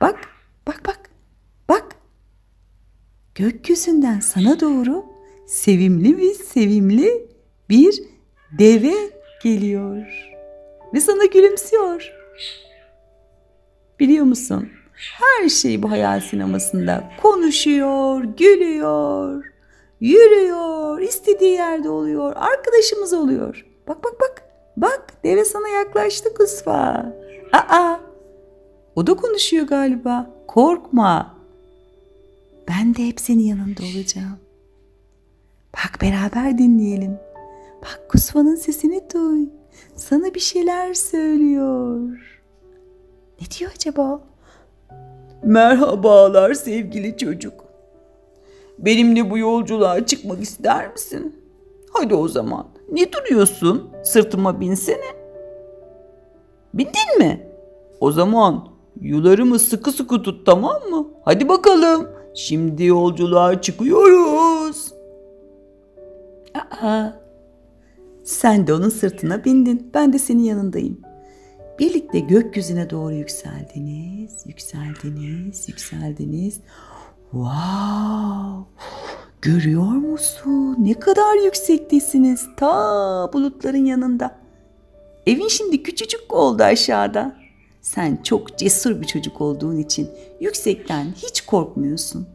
Bak, bak, bak, bak. Gökyüzünden sana doğru sevimli bir sevimli bir deve geliyor. Ve sana gülümsüyor. Biliyor musun? Her şey bu hayal sinemasında konuşuyor, gülüyor, yürüyor, istediği yerde oluyor, arkadaşımız oluyor. Bak bak bak, bak deve sana yaklaştı kusfa. Aa, o da konuşuyor galiba. Korkma. Ben de hep senin yanında olacağım. Bak beraber dinleyelim. Bak kusfanın sesini duy. Sana bir şeyler söylüyor. Ne diyor acaba? Merhabalar sevgili çocuk. Benimle bu yolculuğa çıkmak ister misin? Hadi o zaman. Ne duruyorsun? Sırtıma binsene. Bindin mi? O zaman yularımı sıkı sıkı tut tamam mı? Hadi bakalım. Şimdi yolculuğa çıkıyoruz. Aa, sen de onun sırtına bindin. Ben de senin yanındayım. Birlikte gökyüzüne doğru yükseldiniz, yükseldiniz, yükseldiniz. Wow! Görüyor musun? Ne kadar yüksektesiniz. Ta bulutların yanında. Evin şimdi küçücük oldu aşağıda. Sen çok cesur bir çocuk olduğun için yüksekten hiç korkmuyorsun.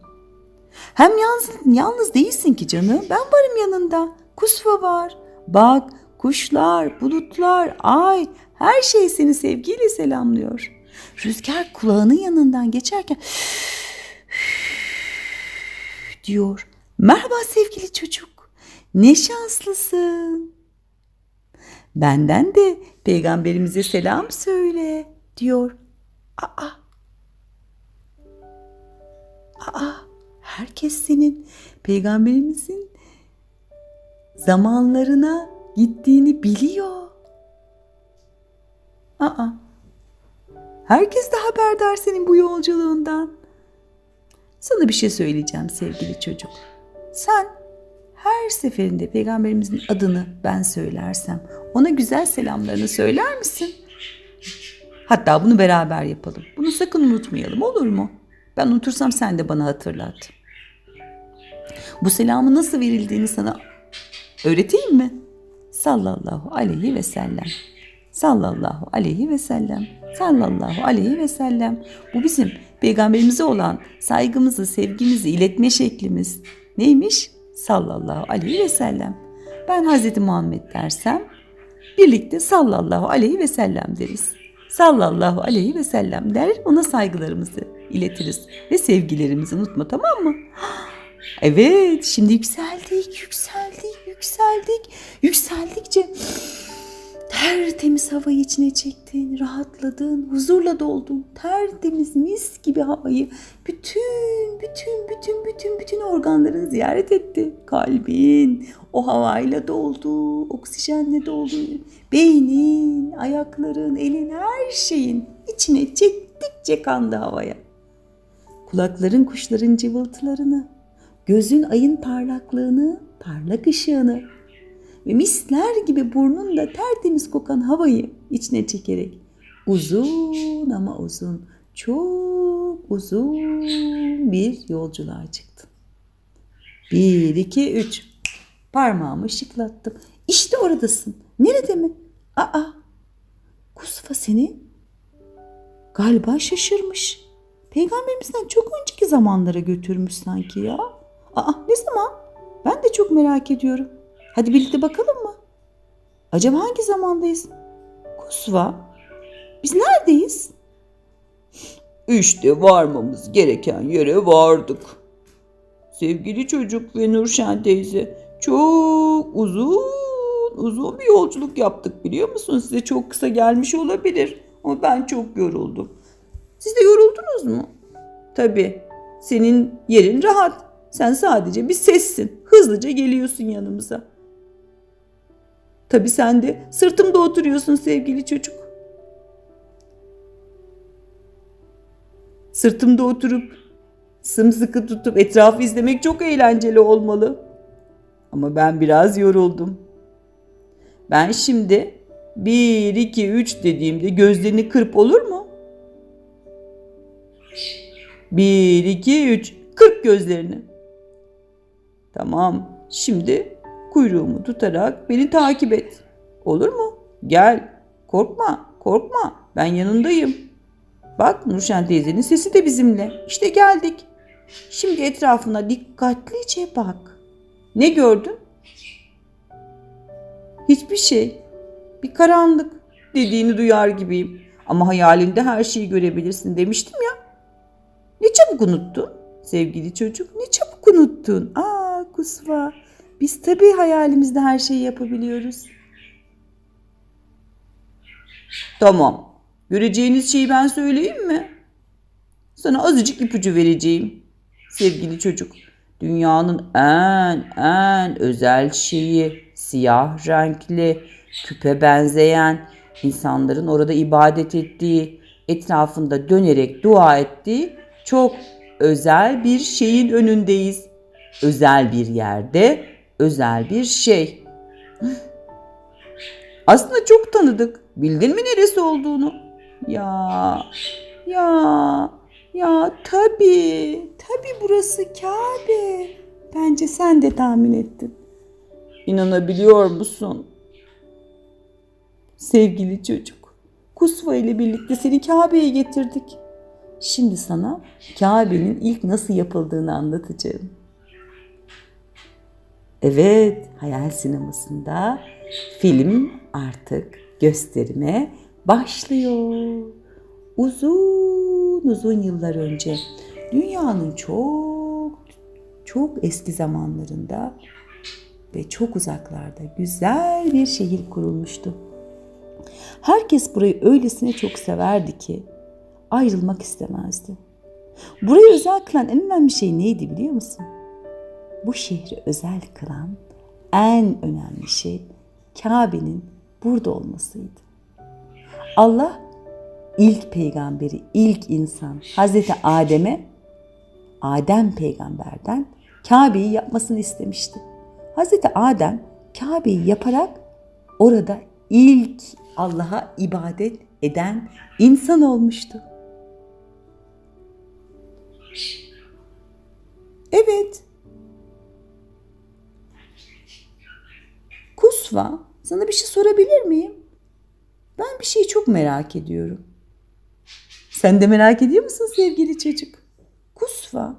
Hem yalnız, yalnız değilsin ki canım. Ben varım yanında. Kusva var. Bak kuşlar, bulutlar, ay her şey seni sevgiyle selamlıyor. Rüzgar kulağının yanından geçerken diyor. Merhaba sevgili çocuk. Ne şanslısın. Benden de peygamberimize selam söyle diyor. Aa. Aa, herkes senin peygamberimizin zamanlarına gittiğini biliyor. Aa. Herkes de haberdar senin bu yolculuğundan. Sana bir şey söyleyeceğim sevgili çocuk. Sen her seferinde peygamberimizin adını ben söylersem ona güzel selamlarını söyler misin? Hatta bunu beraber yapalım. Bunu sakın unutmayalım olur mu? Ben unutursam sen de bana hatırlat. Bu selamın nasıl verildiğini sana öğreteyim mi? Sallallahu aleyhi ve sellem. Sallallahu aleyhi ve sellem. Sallallahu aleyhi ve sellem. Bu bizim peygamberimize olan saygımızı, sevgimizi iletme şeklimiz. Neymiş? Sallallahu aleyhi ve sellem. Ben Hazreti Muhammed dersem birlikte sallallahu aleyhi ve sellem deriz. Sallallahu aleyhi ve sellem der ona saygılarımızı iletiriz ve sevgilerimizi unutma tamam mı? Evet şimdi yükseldik yükseldik yükseldik yükseldikçe tertemiz havayı içine çektin, rahatladın, huzurla doldun. Tertemiz mis gibi havayı bütün, bütün, bütün, bütün, bütün organların ziyaret etti. Kalbin o havayla doldu, oksijenle doldu. Beynin, ayakların, elin, her şeyin içine çektikçe kandı havaya. Kulakların kuşların cıvıltılarını, gözün ayın parlaklığını, parlak ışığını, ve misler gibi burnunla tertemiz kokan havayı içine çekerek uzun ama uzun, çok uzun bir yolculuğa çıktın. Bir, iki, üç. Parmağımı şıklattım. İşte oradasın. Nerede mi? Aa, Kusfa seni galiba şaşırmış. Peygamberimizden çok önceki zamanlara götürmüş sanki ya. Aa, ne zaman? Ben de çok merak ediyorum. Hadi birlikte bakalım mı? Acaba hangi zamandayız? Kusva, biz neredeyiz? İşte varmamız gereken yere vardık. Sevgili çocuk ve Nurşen teyze çok uzun uzun bir yolculuk yaptık biliyor musun? Size çok kısa gelmiş olabilir ama ben çok yoruldum. Siz de yoruldunuz mu? Tabii. Senin yerin rahat. Sen sadece bir sessin. Hızlıca geliyorsun yanımıza. Tabii sen de sırtımda oturuyorsun sevgili çocuk. Sırtımda oturup sımsıkı tutup etrafı izlemek çok eğlenceli olmalı. Ama ben biraz yoruldum. Ben şimdi 1, 2, 3 dediğimde gözlerini kırp olur mu? Bir, iki, üç. Kırp gözlerini. Tamam. Şimdi kuyruğumu tutarak beni takip et. Olur mu? Gel. Korkma, korkma. Ben yanındayım. Bak Nurşen teyzenin sesi de bizimle. İşte geldik. Şimdi etrafına dikkatlice bak. Ne gördün? Hiçbir şey. Bir karanlık dediğini duyar gibiyim. Ama hayalinde her şeyi görebilirsin demiştim ya. Ne çabuk unuttun sevgili çocuk. Ne çabuk unuttun. Aa kusva. Biz tabii hayalimizde her şeyi yapabiliyoruz. Tamam. Göreceğiniz şeyi ben söyleyeyim mi? Sana azıcık ipucu vereceğim. Sevgili çocuk. Dünyanın en en özel şeyi siyah renkli, küpe benzeyen, insanların orada ibadet ettiği, etrafında dönerek dua ettiği çok özel bir şeyin önündeyiz. Özel bir yerde, özel bir şey. Aslında çok tanıdık. Bildin mi neresi olduğunu? Ya, ya, ya tabii, tabii burası Kabe. Bence sen de tahmin ettin. İnanabiliyor musun? Sevgili çocuk, Kusva ile birlikte seni Kabe'ye getirdik. Şimdi sana Kabe'nin ilk nasıl yapıldığını anlatacağım. Evet, hayal sinemasında film artık gösterime başlıyor. Uzun uzun yıllar önce dünyanın çok çok eski zamanlarında ve çok uzaklarda güzel bir şehir kurulmuştu. Herkes burayı öylesine çok severdi ki ayrılmak istemezdi. Burayı özel kılan en önemli şey neydi biliyor musun? Bu şehri özel kılan en önemli şey Kabe'nin burada olmasıydı. Allah ilk peygamberi, ilk insan Hazreti Adem'e Adem peygamberden Kabe'yi yapmasını istemişti. Hazreti Adem Kabe'yi yaparak orada ilk Allah'a ibadet eden insan olmuştu. Evet. Kusva, sana bir şey sorabilir miyim? Ben bir şeyi çok merak ediyorum. Sen de merak ediyor musun sevgili çocuk? Kusva.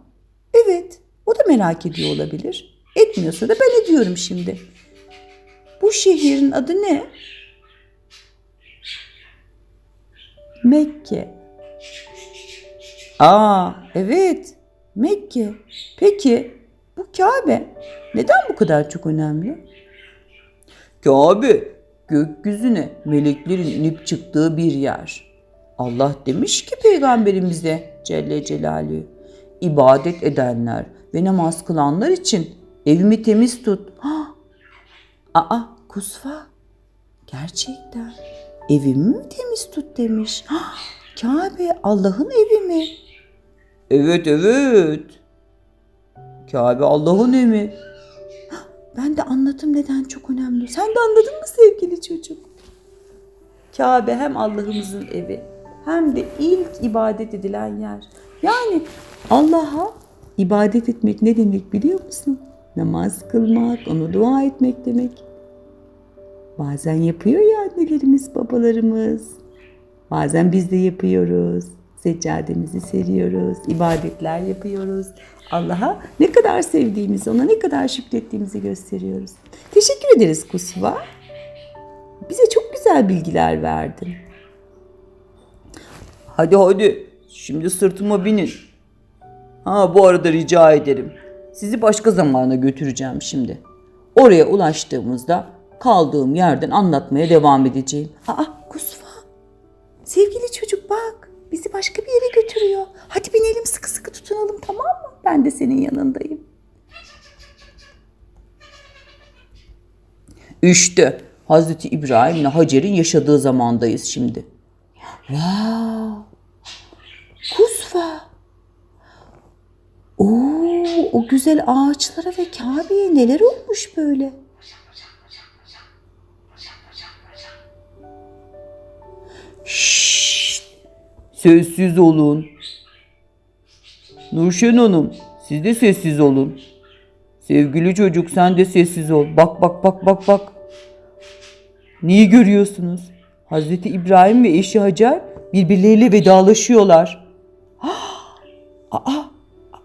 Evet, o da merak ediyor olabilir. Etmiyorsa da ben ediyorum şimdi. Bu şehrin adı ne? Mekke. Aa, evet. Mekke. Peki bu Kabe neden bu kadar çok önemli? Kabe gökyüzüne meleklerin inip çıktığı bir yer. Allah demiş ki peygamberimize Celle Celaluhu ibadet edenler ve namaz kılanlar için evimi temiz tut. Ha, aa kusva gerçekten evimi mi temiz tut demiş. Ha, Kabe Allah'ın evi mi? Evet evet. Kabe Allah'ın evi. Ben de anladım neden çok önemli. Sen de anladın mı sevgili çocuk? Kabe hem Allah'ımızın evi hem de ilk ibadet edilen yer. Yani Allah'a ibadet etmek ne demek biliyor musun? Namaz kılmak, onu dua etmek demek. Bazen yapıyor ya annelerimiz, babalarımız. Bazen biz de yapıyoruz. Seccademizi seriyoruz, ibadetler yapıyoruz. Allah'a ne kadar sevdiğimizi, ona ne kadar şükrettiğimizi gösteriyoruz. Teşekkür ederiz Kusva. Bize çok güzel bilgiler verdin. Hadi hadi, şimdi sırtıma binin. Ha bu arada rica ederim. Sizi başka zamana götüreceğim şimdi. Oraya ulaştığımızda kaldığım yerden anlatmaya devam edeceğim. Aa Kusva. Sevgili çocuk bak. Bizi başka bir yere götürüyor. Hadi binelim sıkı sıkı tutunalım tamam mı? Ben de senin yanındayım. İşte Hazreti İbrahim ile Hacer'in yaşadığı zamandayız şimdi. Wow. Kusva. Oo, o güzel ağaçlara ve Kabe'ye neler olmuş böyle? Sessiz olun. Nurşen Hanım, siz de sessiz olun. Sevgili çocuk sen de sessiz ol. Bak bak bak bak bak. Neyi görüyorsunuz? Hazreti İbrahim ve eşi Hacer birbirleriyle vedalaşıyorlar. Aa,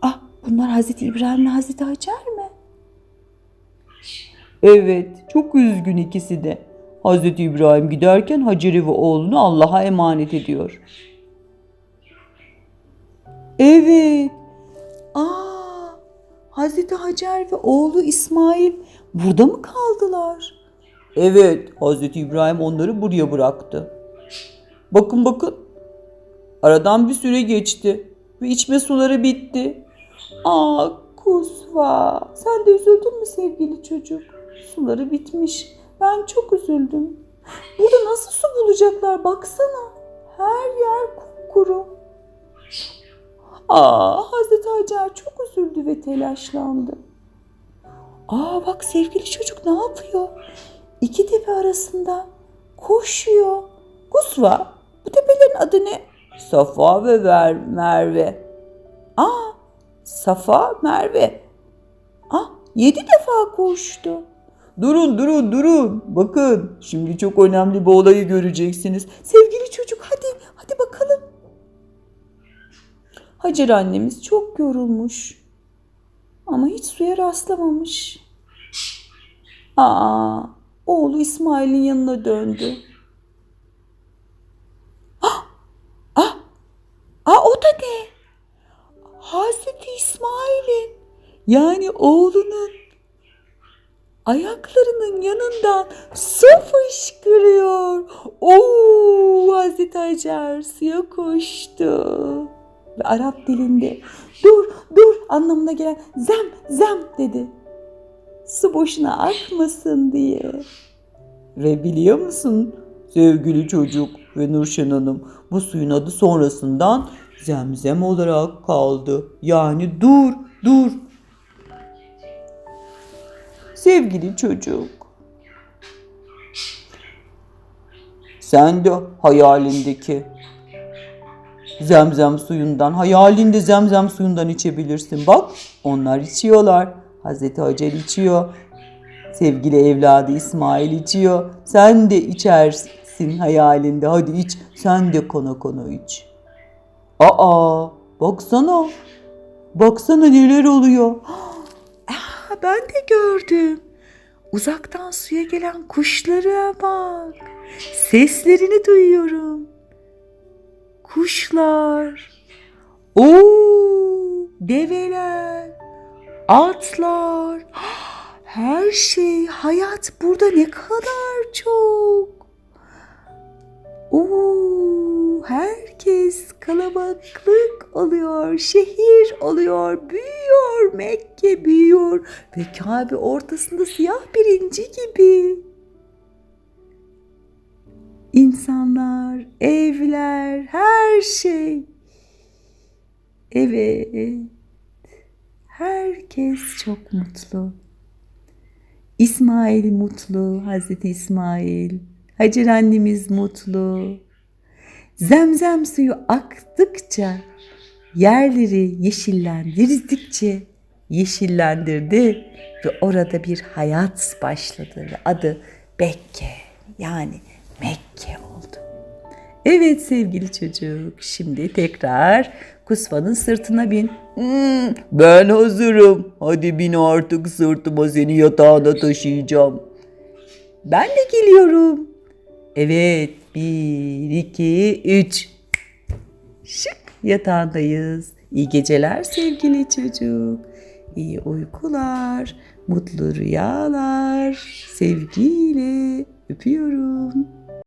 aa bunlar Hazreti İbrahim'le Hazreti Hacer mi? Evet, çok üzgün ikisi de. Hazreti İbrahim giderken Hacer'i ve oğlunu Allah'a emanet ediyor. Evet. Aa, Hazreti Hacer ve oğlu İsmail burada mı kaldılar? Evet, Hazreti İbrahim onları buraya bıraktı. Bakın bakın. Aradan bir süre geçti ve içme suları bitti. Aa Kusva, sen de üzüldün mü sevgili çocuk? Suları bitmiş. Ben çok üzüldüm. Burada nasıl su bulacaklar baksana. Her yer kupkuru. Aa Hazreti Hacer çok üzüldü ve telaşlandı. Aa bak sevgili çocuk ne yapıyor? İki tepe arasında koşuyor. Kusva, bu tepelerin adı ne? Safa ve Ver Merve. Aa, Safa, Merve. Ah, yedi defa koştu. Durun durun durun. Bakın şimdi çok önemli bir olayı göreceksiniz. Sevgili çocuk hadi, hadi bakalım. Hacer annemiz çok yorulmuş. Ama hiç suya rastlamamış. Aa, oğlu İsmail'in yanına döndü. Ah, ah, ah o da ne? Hazreti İsmail'in yani oğlunun ayaklarının yanından su fışkırıyor. Oo, Hazreti Hacer suya koştu. Ve Arap dilinde dur dur anlamına gelen zem zem dedi. Su boşuna akmasın diye. Ve biliyor musun sevgili çocuk ve Nurşen Hanım bu suyun adı sonrasından zemzem olarak kaldı. Yani dur dur. Sevgili çocuk. Sen de hayalindeki zemzem suyundan, hayalinde zemzem suyundan içebilirsin. Bak onlar içiyorlar. Hazreti Hacer içiyor. Sevgili evladı İsmail içiyor. Sen de içersin hayalinde. Hadi iç. Sen de kona kona iç. Aa, baksana. Baksana neler oluyor. Ha, ben de gördüm. Uzaktan suya gelen kuşlara bak. Seslerini duyuyorum. Kuşlar. Oo, develer. Atlar. Her şey, hayat burada ne kadar çok. Oo, herkes kalabalık oluyor, şehir oluyor, büyüyor, Mekke büyüyor ve Kabe ortasında siyah bir inci gibi. İnsanlar, evler, her şey. Evet, herkes çok mutlu. İsmail mutlu, Hazreti İsmail. Hacer annemiz mutlu. Zemzem suyu aktıkça, yerleri yeşillendirdikçe yeşillendirdi ve orada bir hayat başladı ve adı Bekke yani Mekke oldu. Evet sevgili çocuk, şimdi tekrar Kusva'nın sırtına bin. Hmm, ben hazırım. Hadi bin artık sırtıma seni yatağına taşıyacağım. Ben de geliyorum. Evet, bir, iki, üç. Şık yatağındayız. İyi geceler sevgili çocuk. İyi uykular, mutlu rüyalar. Sevgiyle öpüyorum.